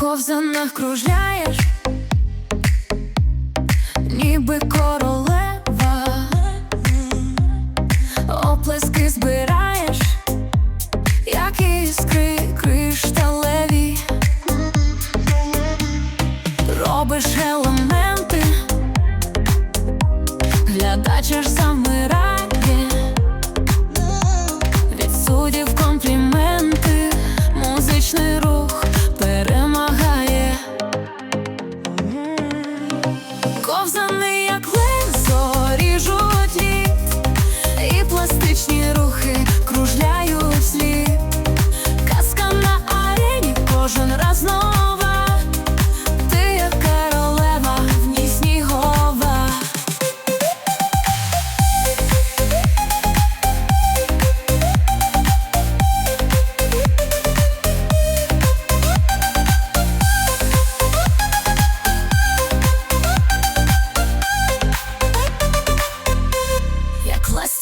ковзанах кружляєш, ніби королева, оплески збираєш, як іскри кришталеві, робиш елементи, глядач аж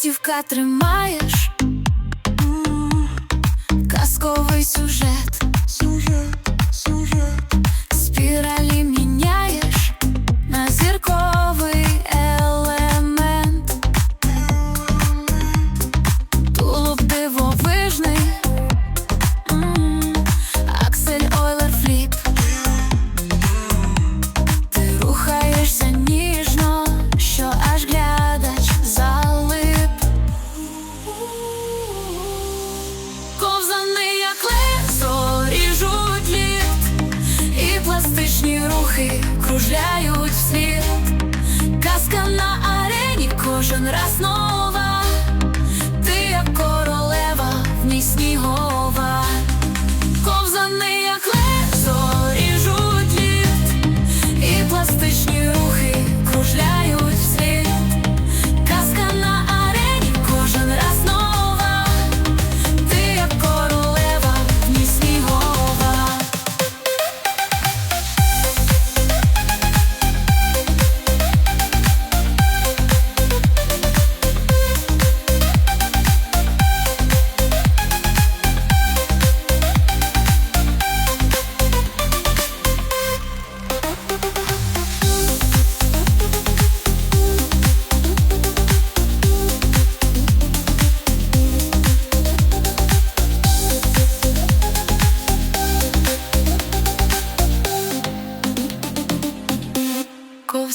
Як ластівка тримаєш казковий сюжет, пластичні рухи кружляють вслід. Казка на арені кожен раз нова.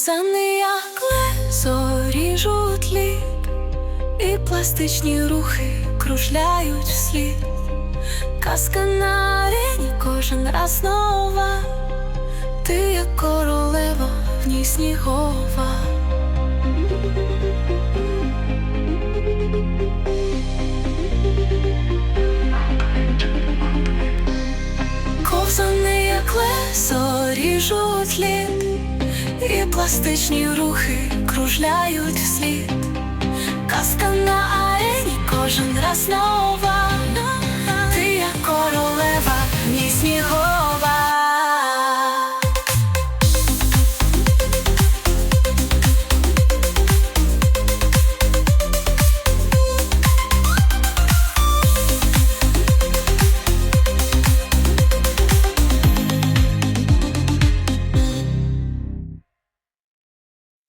Ковзани, як лезо, ріжуть лід, і пластичні рухи кружляють вслід. Казка на арені кожен раз нова. Ти як королева, в ній снігова. Ковзани, як лесо, ріжуть лід, і пластичні рухи кружляють вслід. Казка на арені кожен раз нова.